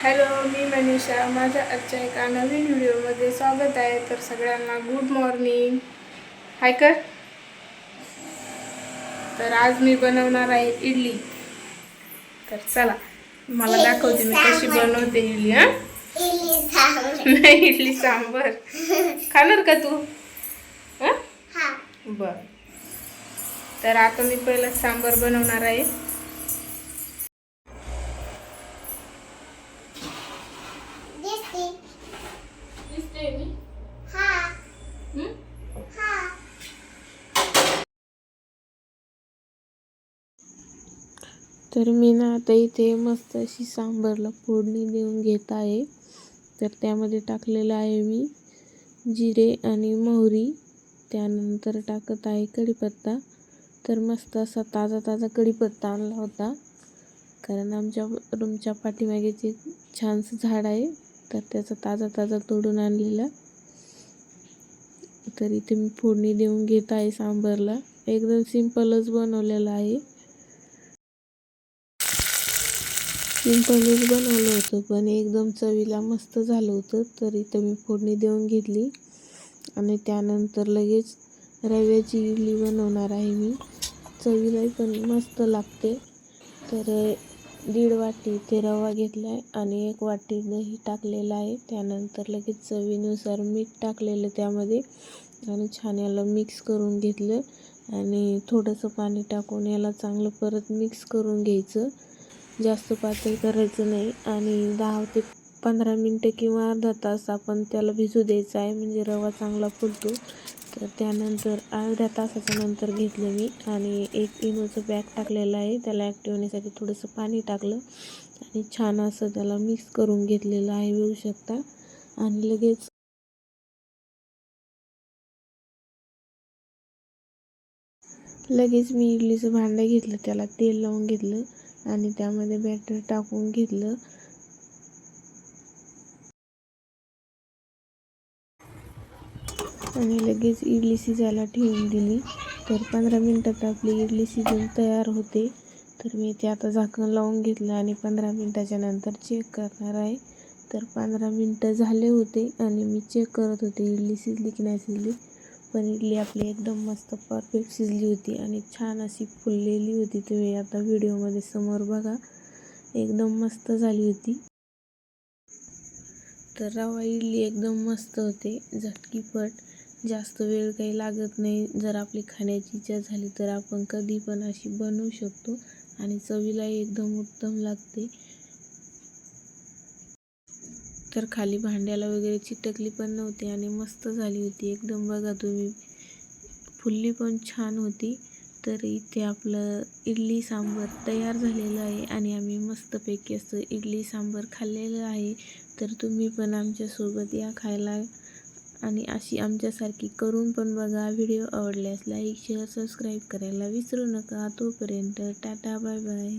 Hello मी मनीषा. माझ्या आजच्या एका नवीन व्हिडिओमध्ये स्वागत आहे. तर सगळ्यांना गुड मॉर्निंग हाय कर. तर आज मी बनवणार आहे इडली. तर चला मला दाखवते मी कशी बनवते इडली हां? नाही इडली सांबर. खाणार का तू? हां? हा. बर. तर आता मी पहिलं सांबर बनवणार आहे दिसते दिसते मी हा हा तर मी ना आता इथे मस्त अशी सांबरला फोडणी देऊन घेत आहे. तर त्यामध्ये टाकलेलं आहे मी जिरे आणि मोहरी. त्यानंतर टाकत आहे कढीपत्ता. तर मस्त असा ताजा ताजा कढीपत्ता आणला होता. कारण आमच्या रूमच्या पाठीमागे जे छानसं झाड आहे तर त्याचा ताजा ताजा तोडून आणलेला. तर इथे मी फोडणी देऊन घेत आहे सांबरला. एकदम सिंपलच बनवलेलं आहे. सिंपलच बनवलं होतं पण एकदम चवीला मस्त झालं होतं तर इथं मी फोडणी देऊन घेतली. आणि त्यानंतर लगेच रव्याची इडली बनवणार आहे मी. चवीलाही पण मस्त लागते. तर दीड वाटी ते रवा घेतला आहे आणि एक वाटी दही टाकलेलं आहे. त्यानंतर लगेच चवीनुसार मीठ टाकलेलं त्यामध्ये आणि छान याला मिक्स करून घेतलं. आणि थोडंसं पाणी टाकून याला चांगलं परत मिक्स करून घ्यायचं. जास्त पातळ करायचं नाही आणि दहा ते पंधरा मिनटं किंवा अर्धा तास आपण त्याला भिजू द्यायचं आहे म्हणजे रवा चांगला फुलतो. तर त्यानंतर अर्ध्या तासाच्या नंतर घेतलं मी आणि एक इनोचं बॅग टाकलेलं आहे. त्याला ॲक्टिव्ह होण्यासाठी थोडंसं पाणी टाकलं आणि छान असं त्याला मिक्स करून घेतलेलं आहे मिळू शकता. आणि लगेच लगेच मी इडलीचं भांडं घेतलं त्याला तेल लावून घेतलं. आणि त्यामध्ये बॅटर टाकून घेतलं. आणि लगेच इडली शिजायला ठेवून दिली. तर पंधरा मिनटात आपली इडली शिजून तयार होते. तर मी ते आता झाकण लावून घेतलं आणि पंधरा मिनटाच्या नंतर चेक करणार आहे. तर पंधरा मिनटं झाले होते आणि मी चेक करत होते इडली शिजली की नाही शिजली. पण इडली आपली एकदम मस्त परफेक्ट शिजली होती आणि छान अशी फुललेली होती तुम्ही आता व्हिडिओमध्ये समोर बघा एकदम मस्त झाली होती. तर रवा इडली एकदम मस्त होते झटकीपट. जास्त वेळ काही लागत नाही जर आपली खाण्याची इच्छा झाली तर आपण कधी पण अशी बनवू शकतो आणि चवीलाही एकदम उत्तम लागते. तर खाली भांड्याला वगैरे चिटकली पण नव्हती आणि मस्त झाली होती. एकदम बघा तुम्ही. फुल्ली पण छान होती. तर इथे आपलं इडली सांबर तयार झालेलं आहे आणि आम्ही मस्तपैकी असं इडली सांबर खाल्लेलं आहे. तर तुम्ही पण आमच्यासोबत या खायला आणि अशी आमच्यासारखी करून पण बघा. व्हिडिओ आवडल्यास लाईक शेअर सबस्क्राईब करायला विसरू नका. तोपर्यंत टाटा बाय बाय.